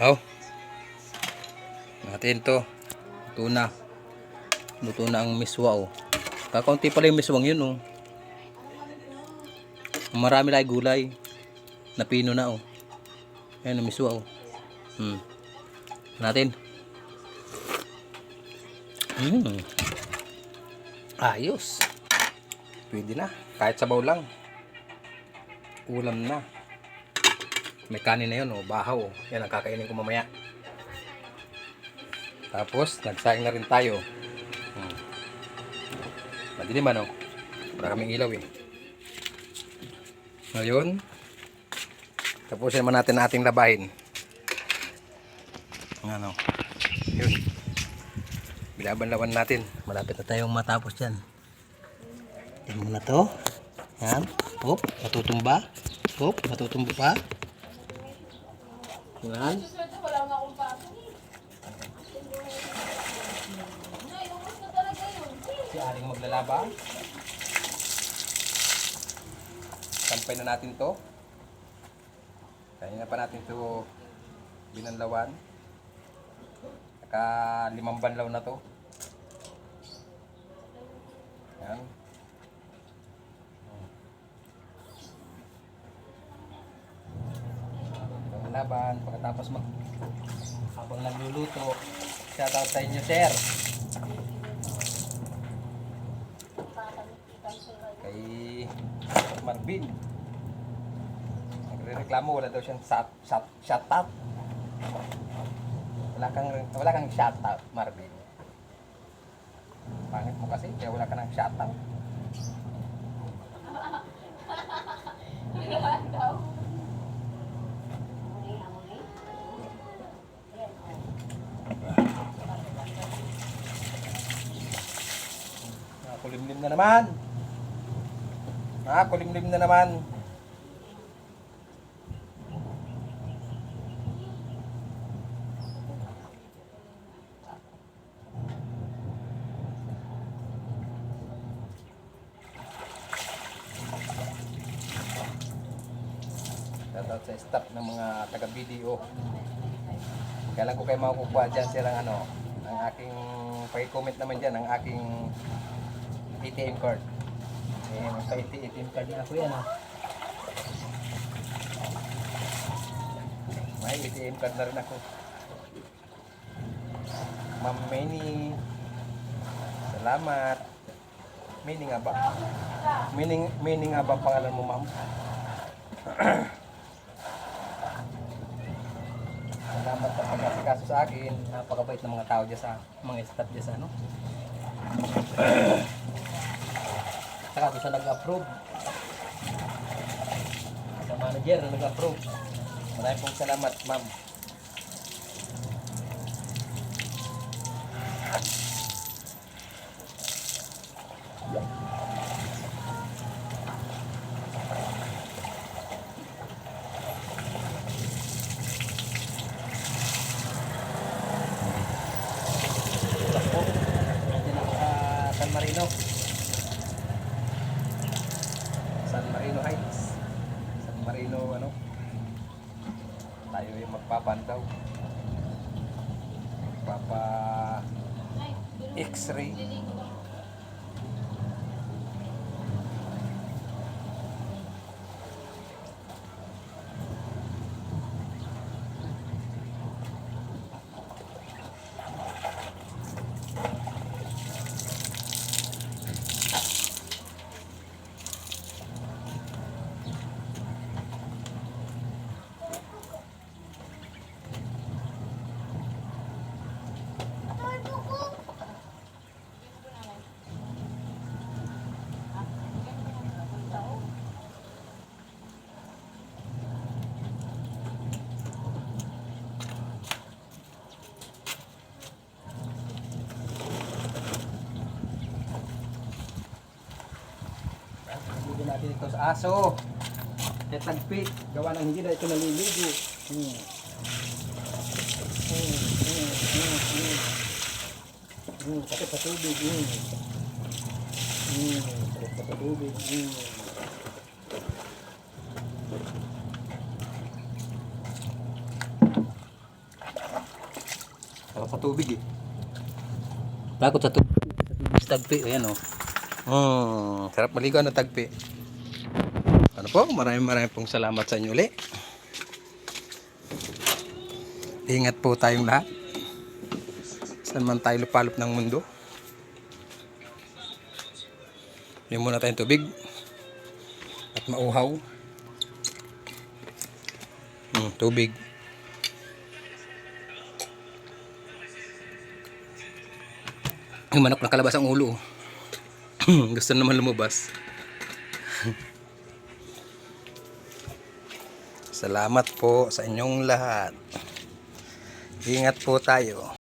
Oh. Natin to. Tuna. Luto na ang miswa oh. Kakaunti pala yung miswang yun oh. Marami lang gulay. Napino na oh. Ayan ang miswa oh. Hmm. Natin. Hmm. Ayos. Pwede na. Kahit sabaw lang. Ulam na. May kanin na yun, oh, bahaw. Oh. Yan ang kakainin ko mamaya. Tapos, nagsaing na rin tayo. Hmm. Madilim ano? Wala kaming ilaw eh. Ngayon, tapusin naman natin ating labahin. Ano? Yun. Binabanlawan natin. Malapit na tayong matapos dyan. Tingnan mo na to. Yan. Hop, matutumba. Hop, matutumba pa. Yan. Si Aling maglalaba. Sampay na natin to. Kaya pa natin to binanlawan. Naka limang banlaw na to. Yan. Laban, pagkatapos mag habang nagluluto, shoutout sa inyo, sir. Kay Marvin. Nagre-reklamo, wala daw siyang shot, shot, shoutout. Wala kang, wala kang shoutout, Marvin. Pangit mo kasi, kaya wala ka ng shoutout. Nakakulimlim na naman. Nakakulimlim na naman. Shoutout sa staff ng mga taga-BDO. Kailan ko kayo makukuha dyan silang ano, ang aking, paki-comment naman dyan, ang aking ATM card. Eh, magpa-ATM card din ako yan ah. May ATM card na rin ako. Ma'am Manny, salamat. Manny nga ba? Manny, Manny nga ba ang pangalan mo ma'am? Salamat sa pagkasikaso sa akin. Napakabait ng mga tao dyan sa mga staff dyan sa ano. Saka doon sa nag-approve. Sa manager na nag-approve. Maraming pong salamat, ma'am. Ako, nandiyan ako sa San Marino. Marino Heights. San Marino, ano? Tayo yung magpapandaw. Magpapa X-ray. Ligo natin ito sa aso. Tetagpi. Gawa ng hindi na ito naliligo. Hmm. Hmm, hmm, hmm, hmm. Hmm, sakit sa tubig. Hmm. Hmm, sakit sa tubig. Hmm. Sa tubig eh. Takot sa tubig. Sa tubig sa tagpi. Ayan o. Hmm, sarap maligo na tagpi. Ano po, maraming maraming pong salamat sa inyo ulit. Ingat po tayong lahat. Saan man tayo lupalop ng mundo. Hindi muna tayong tubig. At mauhaw. Hmm, tubig. Yung manok nakalabas ang ulo. Gusto naman lumabas. Salamat po sa inyong lahat. Ingat po tayo.